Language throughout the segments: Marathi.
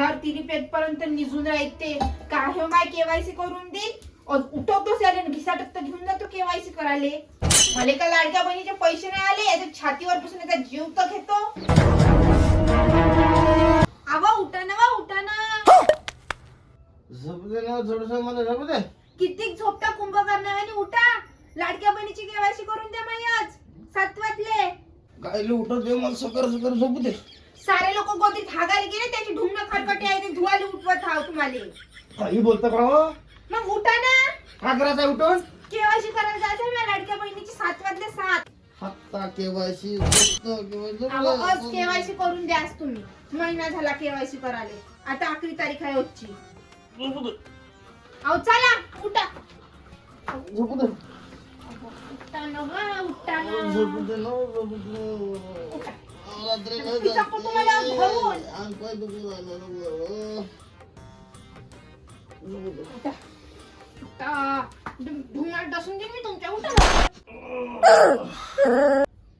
तोंडावर तिरी पेटपर्यंत निघून राहते. काय हो माय केवायसी करून देईल उठवतो त्याला घिसाटत तर घेऊन जातो केवायसी करायले. मला का लाडक्या बहिणीचे पैसे नाही आले याच्या छातीवर बसून याचा जीव तर घेतो. आवा उठा ना वा उठा ना. झोपू दे ना थोडस मला झोपू दे. किती झोपता कुंभकर्णाने उठा. लाडक्या बहिणीची केवायसी करून द्या माई आज. सातवातले. गायले उठत दे मला सकर सकर झोपू दे. सारे लोक गोदीत हागायला गेले त्याची ढुंगण खरकटे आहे ते धुवाले उठवत हाव तुम्हाला. काही बोलता का हो मग उठा ना. करायचं आहे उठून? केवायसी करायला जायचं ना लाडक्या बहिणीची सातवातले सात. हत्ता केवायसी अहो, आज केवायसी केवायसी करून द्या आज तुम्ही. महिना झाला केवायसी करायला. आता आखरी तारीख आहे आजची. अहो चला उठा. उठा ना उठा ना. उठा. रात्री तिचा दुखू डसून मी तुमच्या उठा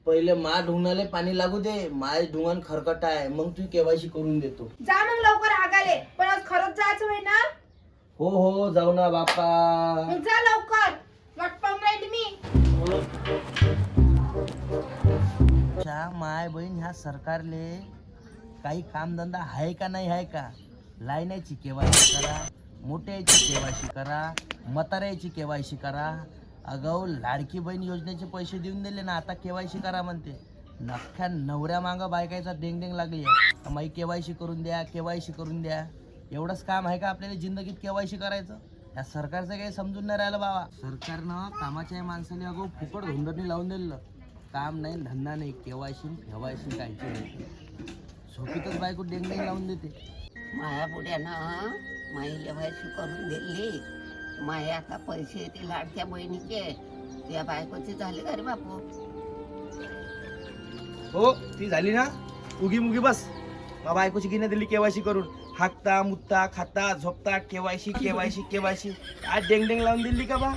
पहिले मा ढुंगणाले पाणी लागू दे माय ढुंगण खरकट आहे मग तू केवायसी करून देतो. जा मग लवकर हागाले पण आज खरंच जायचं होय ना? हो हो जाऊ ना बापा मग जा लवकर. माय बहीण ह्या सरकारले काही कामधंदा आहे का नाही आहे का? लायण्याची केवायसी करा मोठ्याची केवायसी करा म्हाताऱ्याची केवायसी करा. अगाऊ लाडकी बहीण योजनेचे पैसे देऊन दिले ना आता केवायसी करा म्हणते. नख्या नवऱ्या मागं बायकायचा डेंग डेंग लागली आहे. माई केवायसी करून द्या केवायसी करून द्या. एवढंच काम आहे का आपल्याला जिंदगीत केवायसी करायचं? या सरकारचं काही समजून नाही राहिलं बाबा. सरकारनं कामाच्या माणसाने अगो फुकट धुंदणी लावून दिलं काम नाही धंदा नाही केवायसी ठेवायची कायची नाही झोपीतच बायको डेंग डेंग लावून देते. माया बुड्यानं माईला व्हायची करून दिली. माया आता पैसे येते लाडक्या बहिणीचे. त्या बायकोचे झाले का रे बापू? हो ती झाली ना. उगी मुगी बस. मग बायकोची गिन्या दिली केवायसी करून. हाकता मुत्ता खाता झोपता केवायसी केवायसी केवायसी आज डेंग डेंग लावून दिली का बा?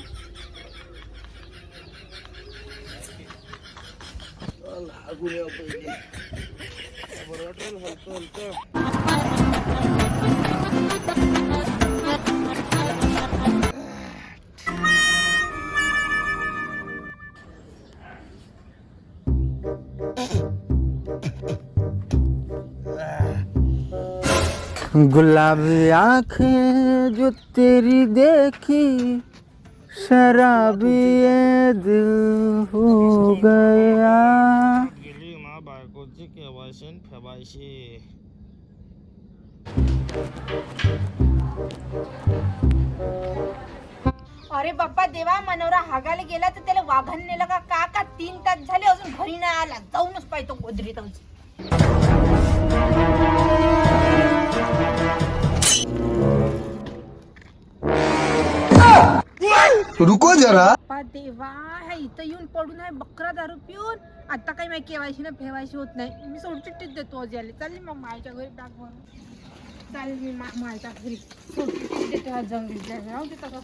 गुलाबी आंखें जो तेरी देखी शराबी दिल हो गया। गेली मा बायकोची केवायसी ठेवायची अरे बाप्पा देवा मनोरा हागायला गेला तर त्याला वाघान नेलं का? का का तीन तास झाले अजून घरी नाही आला? जाऊनच पाहिजे गोदरी गोदरीत रुको जरा. बाप्पा देवा ह्या इथं येऊन पडून आहे बकरा दारू पिऊन. आता काही माहिती केवायशी ना फेवायशी होत नाही. मी सोडचिट्टीच देतो आज चालली मग माझ्या घरी टाक भरून. चालेल मी मा- घरी. सोडचिट्टीच देते आज जंगलीत जायला राहू दे तसाच